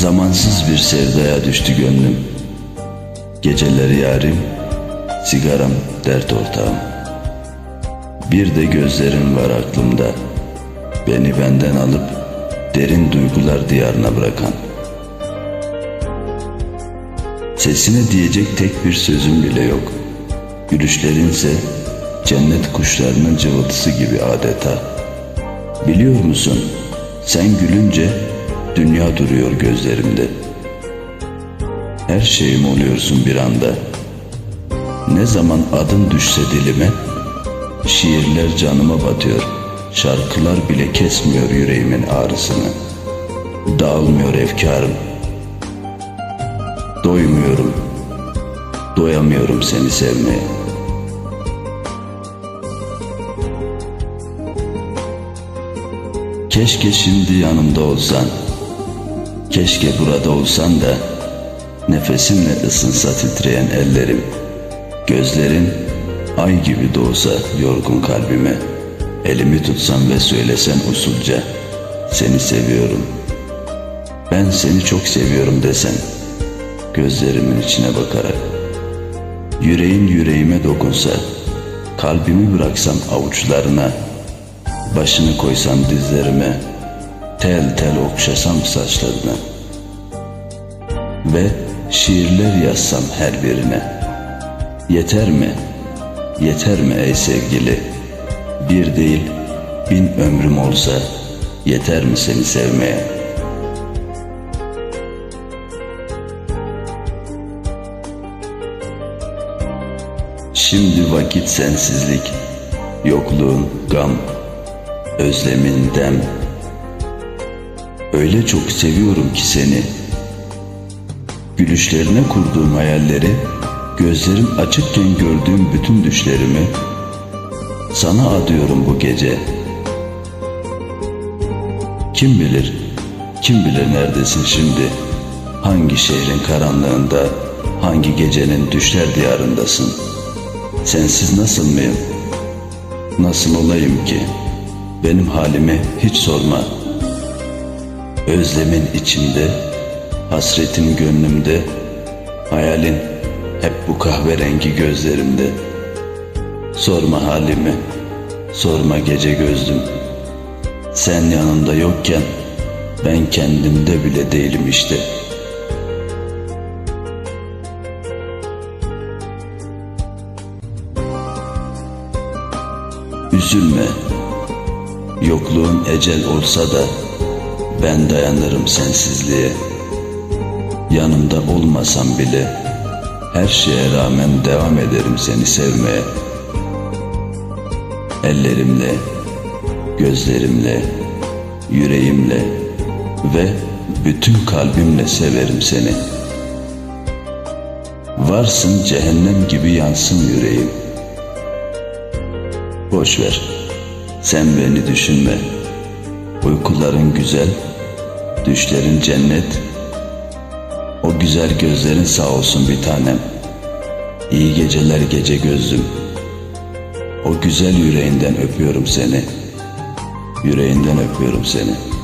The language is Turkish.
Zamansız bir sevdaya düştü gönlüm. Geceleri yarim, sigaram dert ortağım. Bir de gözlerin var aklımda. Beni benden alıp derin duygular diyarına bırakan. Sesine diyecek tek bir sözüm bile yok. Gülüşlerinse cennet kuşlarının cıvıltısı gibi adeta. Biliyor musun? Sen gülünce dünya duruyor gözlerimde. Her şeyim oluyorsun bir anda. Ne zaman adın düşse dilime, şiirler canıma batıyor. Şarkılar bile kesmiyor yüreğimin ağrısını. Dağılmıyor efkarım. Doymuyorum. Doyamıyorum seni sevmeye. Keşke şimdi yanımda olsan. Keşke burada olsan da nefesinle ısınsa titreyen ellerim. Gözlerin ay gibi doğsa yorgun kalbime. Elimi tutsan ve söylesen usulca seni seviyorum. Ben seni çok seviyorum desen gözlerimin içine bakarak. Yüreğin yüreğime dokunsa, kalbimi bıraksam avuçlarına, başını koysam dizlerime, tel tel okşasam saçlarına ve şiirler yazsam her birine. Yeter mi? Yeter mi ey sevgili? Bir değil bin ömrüm olsa yeter mi seni sevmeye?'' Şimdi vakit sensizlik, yokluğun gam, özlemin dem. Öyle çok seviyorum ki seni. Gülüşlerine kurduğum hayalleri, gözlerim açıkken gördüğüm bütün düşlerimi sana adıyorum bu gece. Kim bilir, kim bilir neredesin şimdi? Hangi şehrin karanlığında, hangi gecenin düşler diyarındasın?'' Sensiz nasıl mıyım? Nasıl olayım ki? Benim halimi hiç sorma. Özlemin içimde, hasretin gönlümde, hayalin hep bu kahverengi gözlerimde. Sorma halimi, sorma gece gözlüm. Sen yanımda yokken ben kendimde bile değilim işte.'' Üzülme, yokluğun ecel olsa da ben dayanırım sensizliğe. Yanımda olmasam bile her şeye rağmen devam ederim seni sevmeye. Ellerimle, gözlerimle, yüreğimle ve bütün kalbimle severim seni. Varsın cehennem gibi yansın yüreğim. Boş ver. Sen beni düşünme. Uykuların güzel, düşlerin cennet. O güzel gözlerin sağ olsun bir tanem. İyi geceler gece gözlüm. O güzel yüreğinden öpüyorum seni. Yüreğinden öpüyorum seni.''